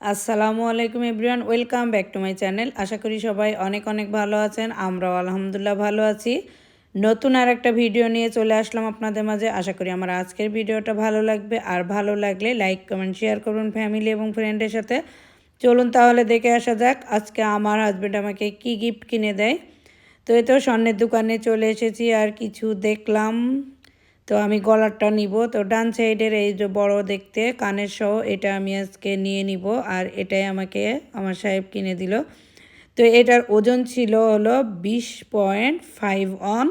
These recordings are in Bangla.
আসসালামু আলাইকুম everyone, welcome back to my channel. আশা করি সবাই অনেক অনেক ভালো আছেন, আমরাও আলহামদুলিল্লাহ ভালো আছি। নতুন আর একটা ভিডিও নিয়ে চলে আসলাম আপনাদের মাঝে। আশা করি আমার আজকের ভিডিওটা ভালো লাগবে। আর ভালো লাগলে লাইক, কমেন্ট, শেয়ার করুন ফ্যামিলি এবং ফ্রেন্ডের সাথে। চলুন তাহলে দেখে আসা যাক, আজকে আমার হাজব্যান্ড আমাকে কি গিফট কিনে দেয়। তো এই তো স্বর্ণের দোকানে চলে এসেছি, আর কিছু দেখলাম। তো আমি গলারটা নিব। তো ডান সাইডের এই যে বড় দেখতে, কানের সহ, এটা আমি আজকে নিয়ে নিব আর এটাই আমাকে আমার সাহেব কিনে দিল। তো এটার ওজন ছিল হলো বিশ পয়েন্ট ফাইভ অন।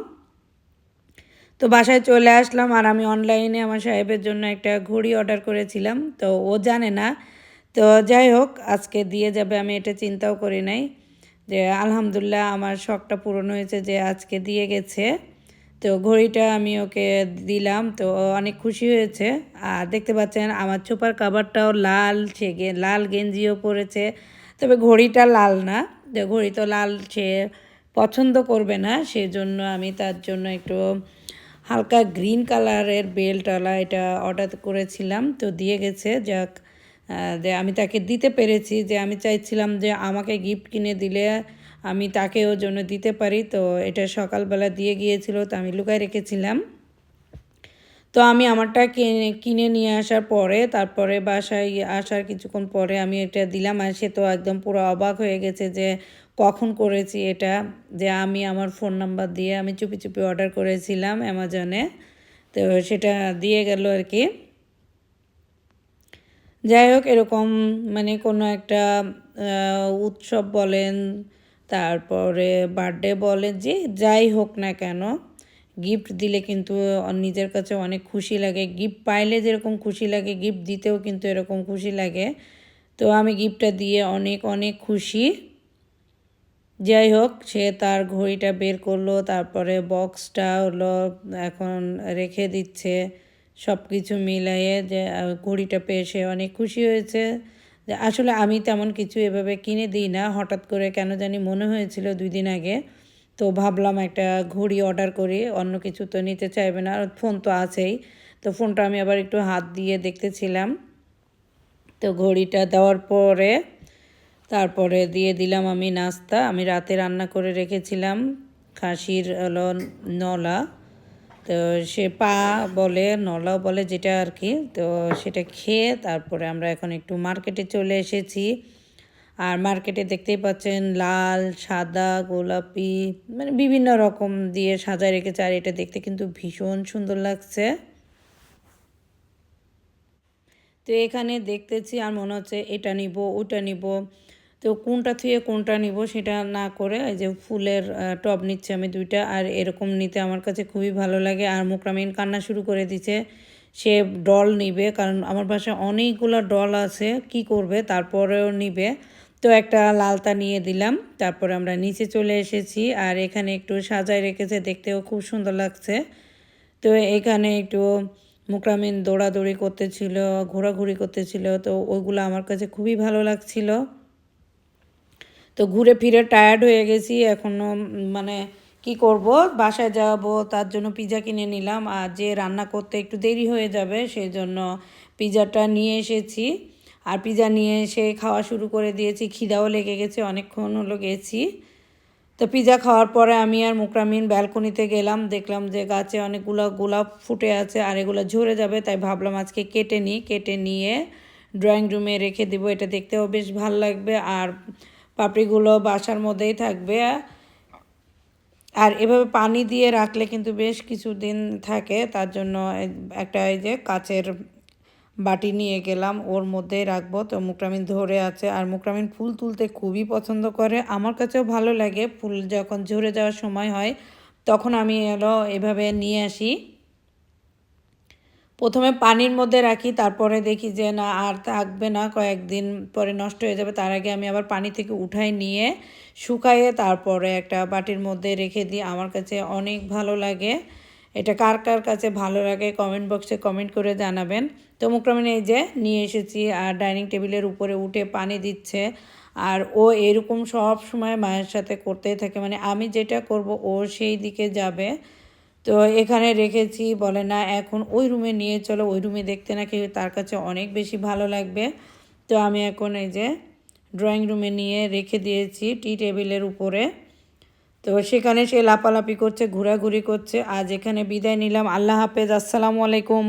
তো বাসায় চলে আসলাম আর আমি অনলাইনে আমার সাহেবের জন্য একটা ঘড়ি অর্ডার করেছিলাম। তো ও জানে না। তো যাই হোক, আজকে দিয়ে যাবে আমি এটা চিন্তাও করি নাই। যে আলহামদুলিল্লাহ আমার শখটা পূরণ হয়েছে যে আজকে দিয়ে গেছে। তো ঘড়িটা আমি ওকে দিলাম, তো অনেক খুশি হয়েছে। আর দেখতে পাচ্ছেন, আমার ছোপার কাবারটাও লাল সে লাল গেঞ্জিও পরেছে। তবে ঘড়িটা লাল না, যে ঘড়ি তো লাল সে পছন্দ করবে না, সেজন্য আমি তার জন্য একটু হালকা গ্রিন কালারের বেল্টওয়ালা এটা অর্ডার করেছিলাম। তো দিয়ে গেছে, যাক যে আমি তাকে দিতে পেরেছি যে আমি চাইছিলাম যে আমাকে গিফট কিনে দিলে আমি তাকে ওর জন্য দিতে পারি। তো এটা সকালবেলা দিয়ে গিয়েছিল, তো আমি লুকায় রেখেছিলাম। তো আমি আমারটা কিনে কিনে নিয়ে আসার পরে, তারপরে বাসায় আসার কিছুক্ষণ পরে আমি এটা দিলাম আর সে তো একদম পুরো অবাক হয়ে গেছে যে কখন করেছি এটা। যে আমি আমার ফোন নাম্বার দিয়ে আমি চুপি চুপি অর্ডার করেছিলাম অ্যামাজনে। তো সেটা দিয়ে গেল আর কি। যাই হোক, এরকম মানে কোনো একটা উৎসব বলেন তারপরে বার্থডে বলে যে যাই হোক না কেন গিফট দিলে কিন্তু নিজের কাছে অনেক খুশি লাগে। গিফট পাইলে যেরকম খুশি লাগে গিফট দিতেও কিন্তু এরকম খুশি লাগে। তো আমি গিফটটা দিয়ে অনেক অনেক খুশি। যাই হোক, সে তার ঘড়িটা বের করল, তারপরে বক্সটা হলো এখন রেখে দিচ্ছে। সব কিছু মিলাইয়ে যে ঘড়িটা পেয়ে সে অনেক খুশি হয়েছে। আসলে আমি তেমন কিছু এভাবে কিনে দিই না। হঠাৎ করে কেন জানি মনে হয়েছিল দুই দিন আগে। তো ভাবলাম একটা ঘড়ি অর্ডার করি, অন্য কিছু তো নিতে চাইবে না। ফোন তো আছেই। তো ফোনটা আমি আবার একটু হাত দিয়ে দেখতেছিলাম। তো ঘড়িটা দেওয়ার পরে, তারপরে দিয়ে দিলাম আমি নাস্তা। আমি রাতে রান্না করে রেখেছিলাম। খাসির হলো নলা। তো সে পা বলে, নলাও বলে যেটা আর কি, তো সেটা খেয়ে তারপরে আমরা এখন একটু মার্কেটে চলে এসেছি। আর মার্কেটে দেখতেই পাচ্ছেন লাল, সাদা, গোলাপি মানে বিভিন্ন রকম দিয়ে সাজায় রেখেছে, আর এটা দেখতে কিন্তু ভীষণ সুন্দর লাগছে। তো এখানে দেখতেছি আর মনে হচ্ছে এটা নিব, ওটা নিব। তো কোনটা থুয়ে কোনটা নিব সেটা না করে এই যে ফুলের টব নিচ্ছে আমি দুইটা আর এরকম নিতে আমার কাছে খুবই ভালো লাগে। আর মুকরামিন কান্না শুরু করে দিচ্ছে সে ডল নিবে কারণ আমার বাসায় অনেকগুলো ডল আছে, কি করবে তারপরেও নিবে। তো একটা লালতা নিয়ে দিলাম, তারপরে আমরা নিচে চলে এসেছি আর এখানে একটু সাজায় রেখেছে, দেখতেও খুব সুন্দর লাগছে। তো এখানে একটু মুকরামিন দৌড়াদৌড়ি করতেছিল, ঘোরাঘুরি করতেছিল, তো ওইগুলো আমার কাছে খুবই ভালো লাগছিল। তো ঘুরে ফিরে টায়ার্ড হয়ে গেছি এখনও মানে কি করব? বাসায় যাব, তার জন্য পিজা কিনে নিলাম। আর যে রান্না করতে একটু দেরি হয়ে যাবে সেই জন্য পিজাটা নিয়ে এসেছি। আর পিজা নিয়ে এসে খাওয়া শুরু করে দিয়েছি। খিদাও লেগে গেছে, অনেকক্ষণ হলো গেছি। তো পিজা খাওয়ার পরে আমি আর মুকরামিন ব্যালকনিতে গেলাম। দেখলাম যে গাছে অনেকগুলো গোলাপ ফুটে আছে, আর এগুলো ঝরে যাবে, তাই ভাবলাম আজকে কেটে নিই। কেটে নিয়ে ড্রয়িং রুমে রেখে দিব, এটা দেখতেও বেশ ভালো লাগবে। আর পাপড়িগুলো বাসার মধ্যেই থাকবে। আর এভাবে পানি দিয়ে রাখলে কিন্তু বেশ কিছুদিন থাকে, তার জন্য একটা এই যে কাচের বাটি নিয়ে গেলাম, ওর মধ্যেই রাখব। তো মুকরামিন ধরে আছে, আর মুকরামিন ফুল তুলতে খুবই পছন্দ করে। আমার কাছেও ভালো লাগে, ফুল যখন ঝরে যাওয়ার সময় হয়, তখন আমি এলো এভাবে নিয়ে আসি। প্রথমে পানির মধ্যে রাখি, তারপরে দেখি যে না, আর থাকবে না, কয়েকদিন পরে নষ্ট হয়ে যাবে। তার আগে আমি আবার পানি থেকে উঠাই নিয়ে শুকাইয়ে তারপরে একটা বাটির মধ্যে রেখে দিই। আমার কাছে অনেক ভালো লাগে। এটা কার কার কাছে ভালো লাগে কমেন্ট বক্সে কমেন্ট করে জানাবেন। তো মুক্রমিন এই যে নিয়ে এসেছি, আর ডাইনিং টেবিলের উপরে উঠে পানি দিচ্ছে। আর ও এরকম সব সময় মায়ের সাথে করতেই থাকে। মানে আমি যেটা করব, ও সেই দিকে যাবে। তো এখানে রেখেছি, বলে না, এখন ওই রুমে নিয়ে চলো, ওই রুমে দেখতে নাকি তার কাছে অনেক বেশি ভালো লাগবে। তো আমি এখন এই যে ড্রয়িং রুমে নিয়ে রেখে দিয়েছি টি টেবিলের উপরে। তো সেখানে সে লাপালাপি করছে, ঘোরাঘুরি করছে। আজ এখানে বিদায় নিলাম। আল্লাহ হাফেজ। আসসালামু আলাইকুম।